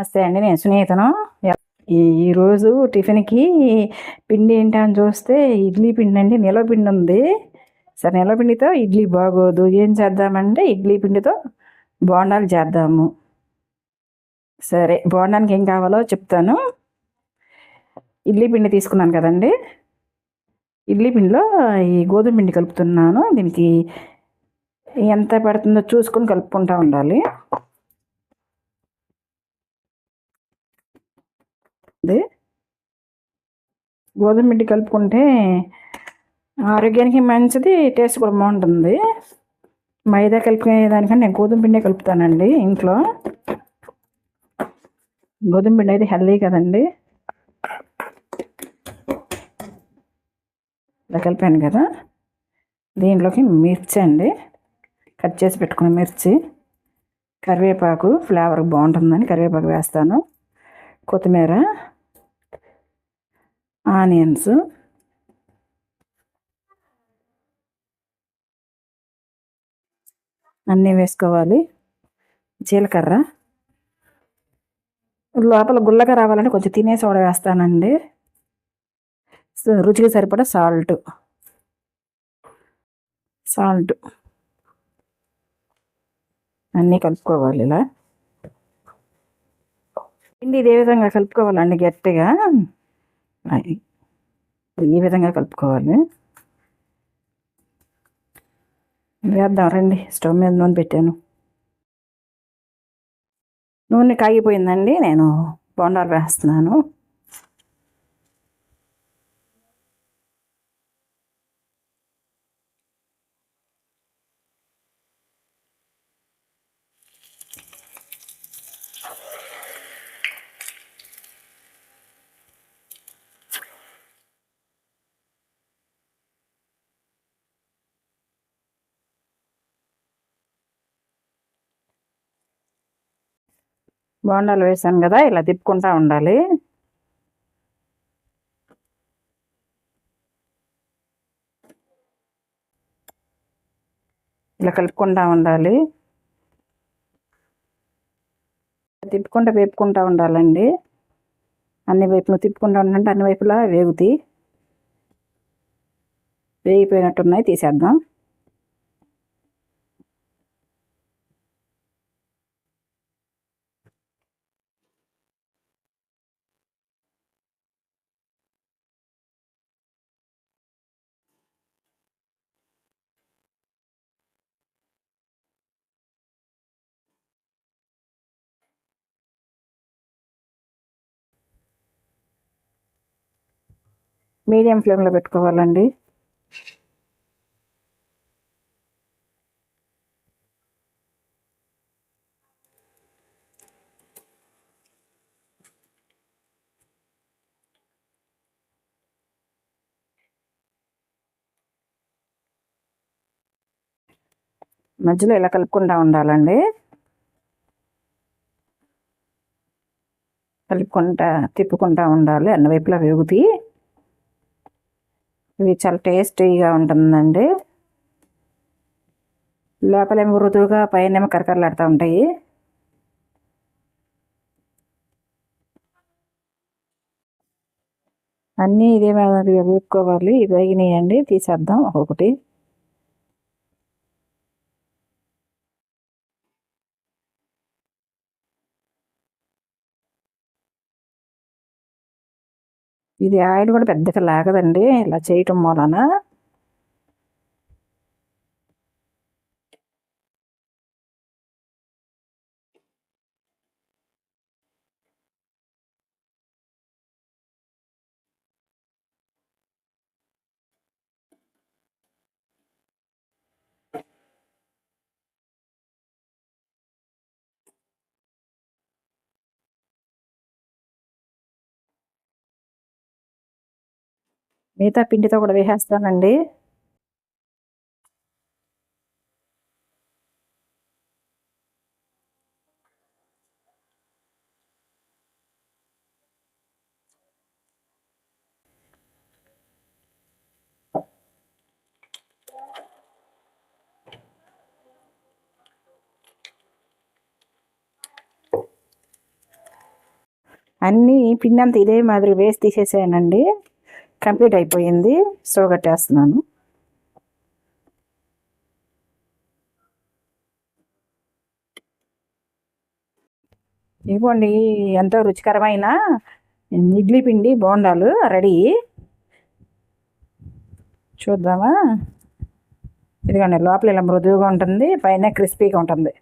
నమస్తే అండి నేను సునీతను. ఈ ఈరోజు టిఫిన్కి పిండి ఏంటి అని చూస్తే ఇడ్లీ పిండి అండి నిలవ పిండి ఉంది. సరే నిలవ పిండితో ఇడ్లీ బాగోదు. ఏం చేద్దామంటే ఇడ్లీ పిండితో బోండాలు చేద్దాము. సరే బోండానికి ఏం కావాలో చెప్తాను. ఇడ్లీ పిండి తీసుకున్నాను కదండి. ఇడ్లీ పిండిలో ఈ గోధుమ పిండి కలుపుతున్నాను. దీనికి ఎంత పడుతుందో చూసుకొని కలుపుకుంటూ ఉండాలి. ఉంది గోధుమ పిండి కలుపుకుంటే ఆరోగ్యానికి మంచిది టేస్ట్ కూడా బాగుంటుంది. మైదా కలిపే దానికన్నా నేను గోధుమ పిండే కలుపుతానండి ఇంట్లో. గోధుమ పిండి అయితే హెల్దీ కదండి. ఇలా కలిపాను కదా. దీంట్లోకి మిర్చి అండి. కట్ చేసి పెట్టుకున్న మిర్చి. కరివేపాకు ఫ్లేవర్ బాగుంటుందని కరివేపాకు వేస్తాను. కొత్తిమీర ఆనియన్స్ అన్నీ వేసుకోవాలి. జీలకర్ర. లోపల గుల్లగా రావాలంటే కొంచెం తినే సోడ వేస్తానండి. రుచికి సరిపడా సాల్ట్. సాల్ట్. అన్నీ కలుపుకోవాలి ఇలా. పిండి ఇదే విధంగా కలుపుకోవాలండి గట్టిగా. ఈ విధంగా కలుపుకోవాలి. వేద్దాం రండి స్టవ్ మీద నూనె పెట్టాను. నూనె కాగిపోయిందండి నేను బొండాలు వేస్తున్నాను. బోండాలు వేసాను కదా ఇలా తిప్పుకుంటా ఉండాలి. ఇలా కలుపుకుంటా ఉండాలి. తిప్పుకుంటూ వేపుకుంటా ఉండాలండి. అన్ని వైపులు తిప్పుకుంటా ఉండాలంటే అన్ని వైపులా వేగుతాయి వేగిపోయినట్టున్నాయి తీసేద్దాం. మీడియం ఫ్లేమ్లో పెట్టుకోవాలండి. మధ్యలో ఇలా కలుపుకుండా ఉండాలండి. కలుపుకుంటా తిప్పుకుంటా ఉండాలి. అన్ని వైపులా వేగుతాయి ఇవి చాలా టేస్టీగా ఉంటుందండి. లోపలేమో మృదువుగా పైన కరకరలాడుతూ ఉంటాయి. అన్నీ ఇదే వేపుకోవాలి. ఇవి వేగినాయండి తీసేద్దాం. ఒక్కొక్కటి. ఇది ఆయిల్ కూడా పెద్దగా లాగదండి. ఇలా చేయటం మూలన మిగతా పిండితో కూడా వేసేస్తానండి. అన్నీ పిండి అంతా ఇదే మాదిరి వేసి తీసేసానండి కంప్లీట్ అయిపోయింది. స్టవ్ కట్టేస్తున్నాను. ఇదిగోండి ఎంతో రుచికరమైన ఇడ్లీ పిండి బోండాలు రెడీ. చూద్దామా? ఇదిగోండి లోపల ఇలా మృదువుగా ఉంటుంది పైన క్రిస్పీగా ఉంటుంది.